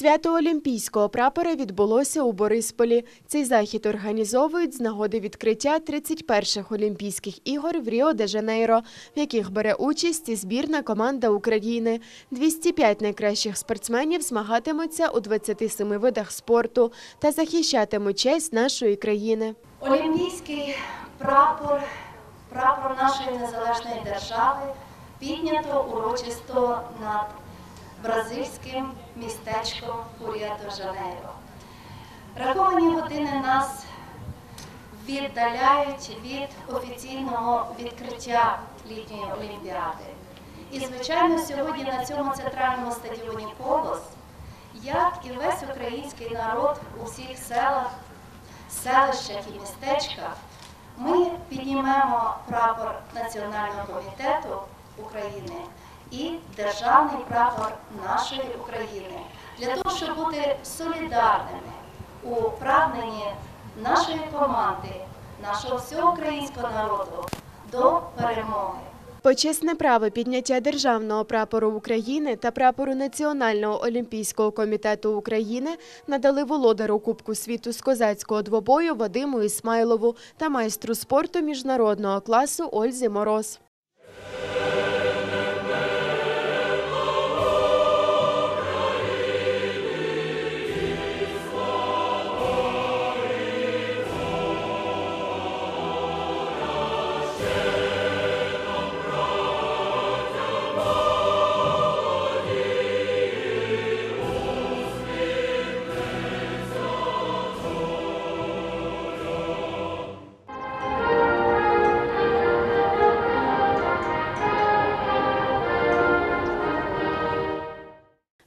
Свято Олімпійського прапора відбулося у Борисполі. Цей захід організовують з нагоди відкриття 31-х Олімпійських ігор в Ріо-де-Жанейро, в яких бере участь і збірна команда України. 205 найкращих спортсменів змагатимуться у 27 видах спорту та захищатимуть честь нашої країни. Олімпійський прапор, прапор нашої незалежної держави піднято урочисто над бразильським містечком Уріа-де-Жанейро. Раховані години нас віддаляють від офіційного відкриття літньої олімпіади. І, звичайно, сьогодні на цьому центральному стадіоні Колос, як і весь український народ у всіх селах, селищах і містечках, ми піднімемо прапор Національного комітету України і державний прапор нашої України для того, щоб бути солідарними у прагненні нашої команди, нашого всього українського народу до перемоги. Почесне право підняття державного прапору України та прапору Національного олімпійського комітету України надали володару Кубку світу з козацького двобою Вадиму Ісмайлову та майстру спорту міжнародного класу Ользі Мороз.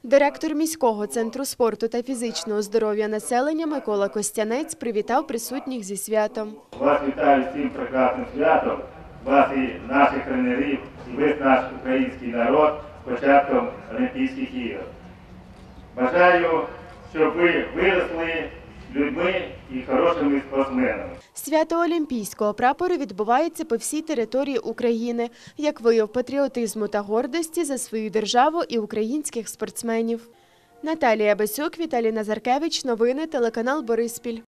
Директор міського центру спорту та фізичного здоров'я населення Микола Костянець привітав присутніх зі святом. Вас вітаю з цим прекрасним святом, вас і наших тренерів, і весь наш український народ з початком Олімпійських ігор. Бажаю, щоб ви виросли людьми і хорошими спортсменами. Свято Олімпійського прапору відбувається по всій території України як вияв патріотизму та гордості за свою державу і українських спортсменів. Наталія Басюк, Віталій Назаркевич. Новини телеканал Бориспіль.